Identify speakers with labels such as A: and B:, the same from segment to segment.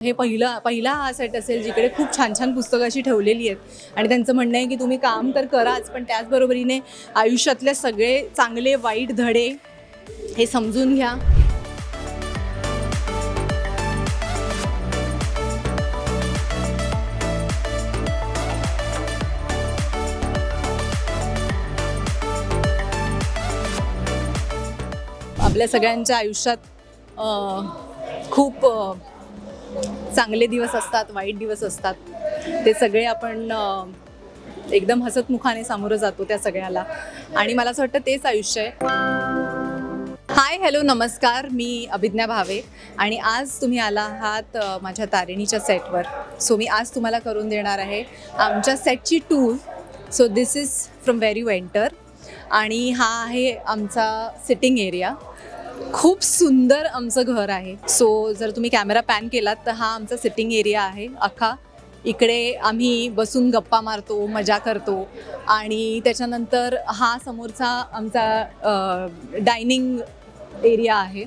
A: हे पहिलं पहिला हा सेट असेल जिकडे खूप छान छान पुस्तकं अशी ठेवलेली आहेत. आणि त्यांचं म्हणणं आहे की तुम्ही काम तर कराच पण त्याचबरोबरीने आयुष्यातले सगळे चांगले वाईट धडे हे समजून घ्या. आपल्या सगळ्यांच्या आयुष्यात खूप चांगले दिवस असतात वाईट दिवस असतात. ते सगळे आपण एकदम हसतमुखाने सामोरं जातो त्या सगळ्याला. आणि मला असं वाटतं तेच आयुष्य आहे. हाय हॅलो नमस्कार. मी अभिज्ञा भावे. आणि आज तुम्ही आला आहात माझ्या तारिणीच्या सेटवर सो मी आज तुम्हाला करून देणार आहे आमच्या सेटची tour so this is from very venter आणि हा आहे आमचा सिटिंग एरिया खूप सुंदर आमचं घर आहे. सो जर तुम्ही कॅमेरा पॅन केलात तर हा आमचा सिटिंग एरिया आहे. अख्खा इकडे आम्ही बसून गप्पा मारतो मजा करतो. आणि त्याच्यानंतर हा समोरचा आमचा डायनिंग एरिया आहे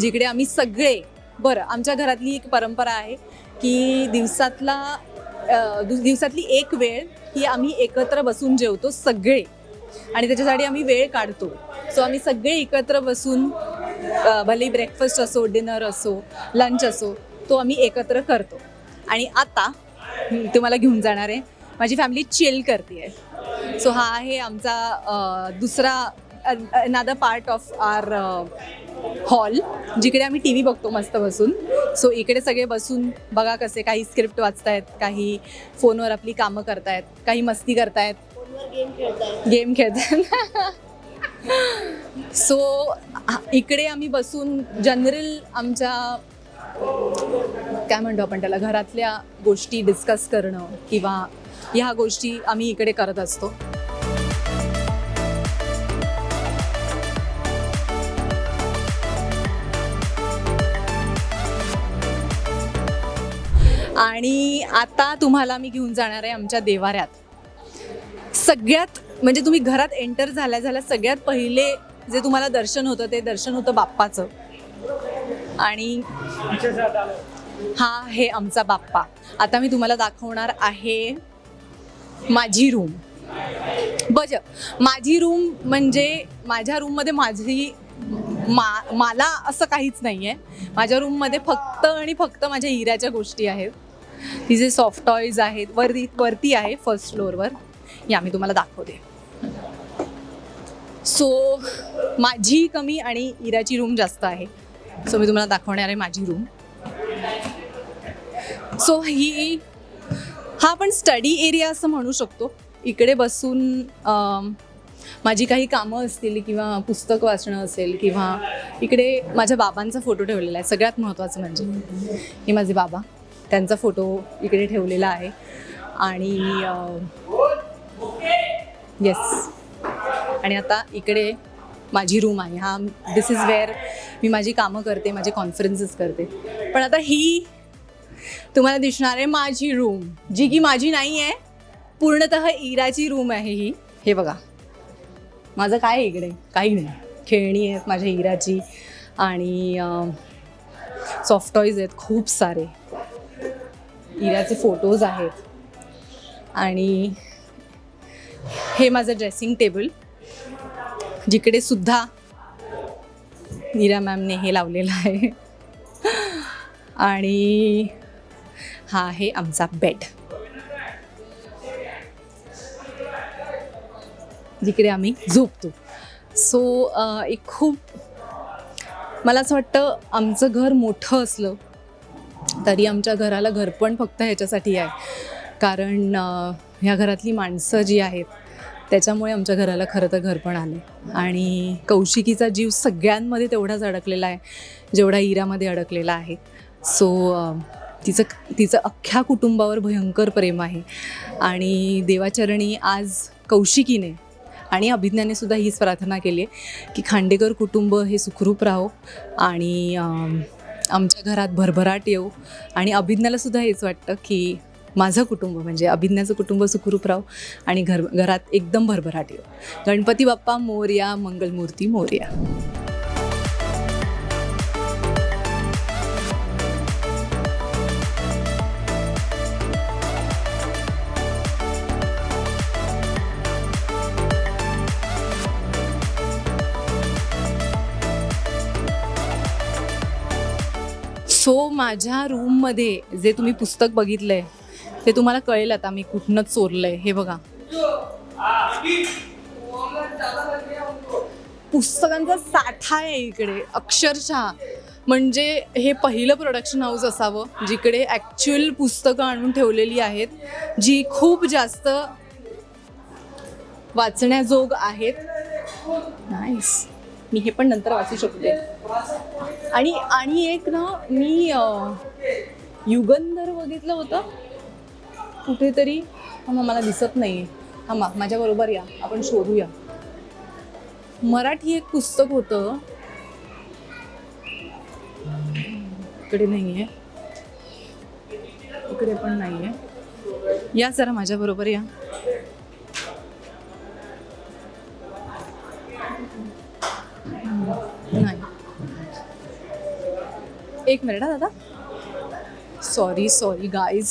A: जिकडे आम्ही सगळे बरं आमच्या घरातली एक परंपरा आहे की दिवसातला अ, दु- दिवसातली एक वेळ ही आम्ही एकत्र बसून जेवतो सगळे. आणि त्याच्यासाठी आम्ही वेळ काढतो. सो आम्ही सगळे एकत्र बसून भले ब्रेकफास्ट असो डिनर असो लंच असो तो आम्ही एकत्र करतो. आणि आता तुम्हाला घेऊन जाणार आहे. माझी फॅमिली चिल करते आहे सो हा आहे आमचा दुसरा another part of our hall जिकडे आम्ही टी व्ही बघतो मस्त बसून. सो इकडे सगळे बसून बघा कसे काही स्क्रिप्ट वाचतायत काही फोनवर आपली कामं करतायत काही मस्ती करतायत. गेम खेळतात सो इकडे आम्ही बसून जनरल आमच्या काय म्हणतो आपण त्याला घरातल्या गोष्टी डिस्कस करणं किंवा ह्या गोष्टी आम्ही इकडे करत असतो. आणि आता तुम्हाला मी घेऊन जाणार आहे आमच्या देवाऱ्यात. सगळ्यात म्हणजे तुम्ही घरात एंटर झाल्या झाल्या सगळ्यात पहिले जे तुम्हाला दर्शन होतं ते दर्शन होतं बाप्पाचं. आणि हा आहे आमचा बाप्पा. आता मी तुम्हाला दाखवणार आहे माझी रूम बज माझी रूम म्हणजे माझ्या रूममध्ये माझी मा मला असं काहीच नाही आहे माझ्या रूममध्ये फक्त आणि फक्त माझ्या हिऱ्याच्या गोष्टी आहेत. तिचे सॉफ्ट टॉईज आहेत. वरती वरती आहे फर्स्ट फ्लोअरवर या मी तुम्हाला दाखवते. सो माझी कमी आणि इराची रूम जास्त आहे. सो मी तुम्हाला दाखवणार आहे माझी रूम सो ही हा आपण स्टडी एरिया असं म्हणू शकतो. इकडे बसून माझी काही कामं असतील किंवा पुस्तक वाचणं असेल किंवा इकडे माझ्या बाबांचा फोटो ठेवलेला आहे. सगळ्यात महत्त्वाचं म्हणजे हे माझे बाबा. त्यांचा फोटो इकडे ठेवलेला आहे. आणि येस आणि आता इकडे माझी रूम आहे. हा दिस इज वेअर मी माझी कामं करते माझे कॉन्फरन्सेस करते. पण आता ही तुम्हाला दिसणार आहे माझी रूम जी की माझी नाही आहे पूर्णतः इराची रूम आहे ही. हे बघा. माझं काय आहे इकडे? काही नाही. खेळणी आहेत माझ्या इराची आणि सॉफ्ट टॉईज आहेत खूप सारे. इराचे फोटोज आहेत. आणि हे माझं ड्रेसिंग टेबल जिकडे सुद्धा नीरा मॅमने हे लावलेलं आहे. आणि हा आहे आमचा बेड. जिकडे आम्ही झोपतो. सो एक खूप मला असं वाटतं आमचं घर मोठं असलं तरी आमच्या घराला घरपण फक्त ह्याच्यासाठी आहे. कारण ह्या घरातली माणसं जी आहेत त्याच्यामुळे आमच्या घराला खरं तर घर पण आले आणि कौशिकीचा जीव सगळ्यांमध्ये तेवढाच अडकलेला आहे जेवढा इरामध्ये अडकलेला आहे. सो तिचं तिचं अख्ख्या कुटुंबावर भयंकर प्रेम आहे. आणि देवाचरणी आज कौशिकीने आणि अभिज्ञाने सुद्धा हीच प्रार्थना केली आहे की खांडेकर कुटुंब हे सुखरूप राहो आणि आमच्या घरात भरभराट येऊ आणि अभिज्ञाला सुद्धा हेच वाटतं की माझं कुटुंब म्हणजे अभिज्ञाचं कुटुंब सुखरूपराव आणि घर घरात एकदम भरभराट येऊ गणपती बाप्पा मोर्या मंगलमूर्ती मोर्या. सो so, माझ्या रूममध्ये जे तुम्ही पुस्तक बघितलं आहे ते तुम्हाला कळेल आता मी कुठनं चोरलंय. हे बघा. पुस्तकांचा साठा आहे इकडे अक्षरशः. म्हणजे हे पहिलं प्रोडक्शन हाऊस असावं जिकडे ॲक्च्युअल पुस्तकं आणून ठेवलेली आहेत जी खूप जास्त वाचण्याजोग आहेत. नाईस मी हे पण नंतर वाचू शकते. आणि आणि एक ना मी युगंधर बघितलं होतं. कुठेतरी थांबा मला दिसत नाही थांबा माझ्याबरोबर या. आपण शोधूया. मराठी एक पुस्तक होतं. इकडे नाही आहे इकडे पण नाही आहे या जरा माझ्याबरोबर या. नाही. एक मिनिट हा दादा. सॉरी सॉरी गाईज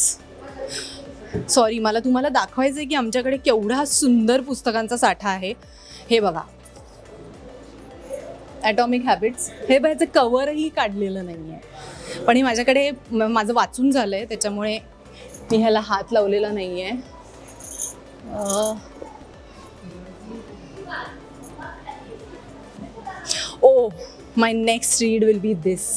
A: सॉरी मला तुम्हाला दाखवायचं आहे की आमच्याकडे केवढा सुंदर पुस्तकांचा साठा आहे. हे बघा. ॲटॉमिक हॅबिट्स हे बाहेरचं कवरही काढलेलं नाही आहे पण हे माझ्याकडे माझं वाचून झालं आहे त्याच्यामुळे मी ह्याला हात लावलेला नाही आहे ओ my next read will be this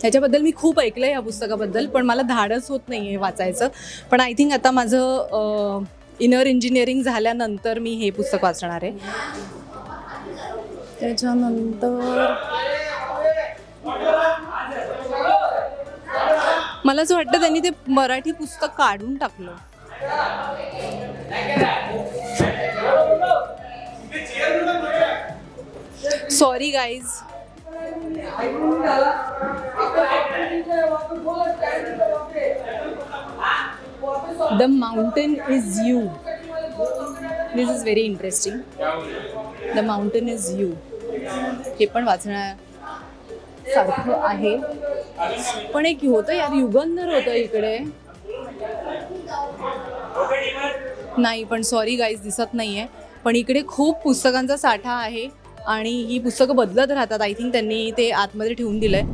A: ह्याच्याबद्दल मी खूप ऐकलं आहे या पुस्तकाबद्दल पण मला धाडस होत नाही आहे वाचायचं. पण आय थिंक आता माझं इनर इंजिनिअरिंग झाल्यानंतर मी हे पुस्तक वाचणार आहे. त्याच्यानंतर मला असं वाटतं त्यांनी ते मराठी पुस्तक काढून टाकलं. Sorry guys the mountain is you This is very interesting the mountain is you हे पण वाचण्यासारखं आहे. पण एक होतं यार युगंधर होतं इकडे. नाही पण सॉरी गाईज दिसत नाही आहे पण इकडे खूप पुस्तकांचा साठा आहे आणि ही पुस्तकं बदलत राहतात. आय थिंक त्यांनी ते आतमध्ये ठेवून दिलं आहे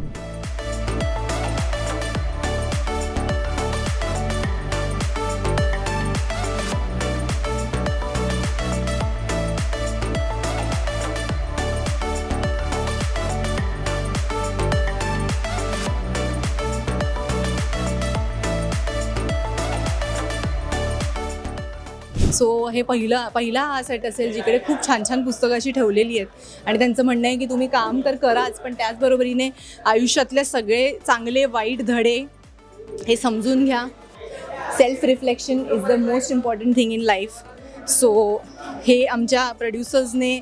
A: सो हे पहिलं पहिला हा सेट असेल जिकडे खूप छान छान पुस्तकं अशी ठेवलेली आहेत. आणि त्यांचं म्हणणं आहे की तुम्ही काम तर कराच पण त्याचबरोबरीने आयुष्यातले सगळे चांगले वाईट धडे हे समजून घ्या. Self reflection is the most important thing in life so हे आमच्या प्रोड्युसर्सने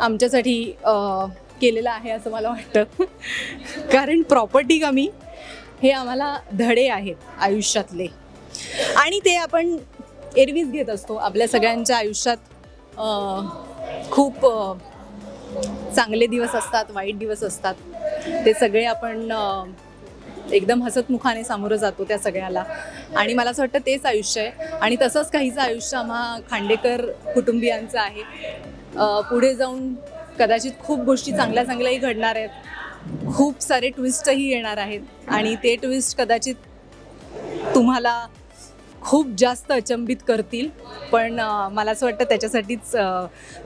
A: आमच्यासाठी केलेलं आहे असं मला वाटतं. कारण प्रॉपर्टी कमी हे आम्हाला धडे आहेत आयुष्यातले. आणि ते आपण एरवीज घेत असतो. आपल्या सगळ्यांच्या आयुष्यात खूप चांगले दिवस असतात वाईट दिवस असतात. ते सगळे आपण एकदम हसतमुखाने सामोरं जातो त्या सगळ्याला. आणि मला असं वाटतं तेच आयुष्य आहे. आणि तसंच काहीचं आयुष्य आम्हा खांडेकर कुटुंबियांचं आहे. पुढे जाऊन कदाचित खूप गोष्टी चांगल्या चांगल्याही घडणार आहेत. खूप सारे ट्विस्टही येणार आहेत. आणि ते ट्विस्ट कदाचित तुम्हाला खूप जास्त अचंबित करतील. पण मला असं वाटतं त्याच्यासाठीच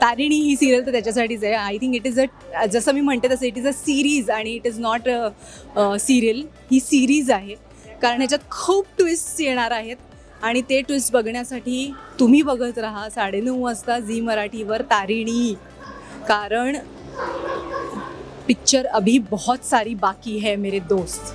A: तारिणी ही सिरियल तर त्याच्यासाठीच आहे. I think it is a जसं मी म्हणते तसं it is a series and it is not a serial he series आहे. कारण ह्याच्यात खूप ट्विस्ट येणार आहेत. आणि ते ट्विस्ट बघण्यासाठी तुम्ही बघत राहा साडेनऊ वाजता झी मराठीवर तारिणी. कारण पिक्चर अभी बहुत सारी बाकी है मेरे दोस्त.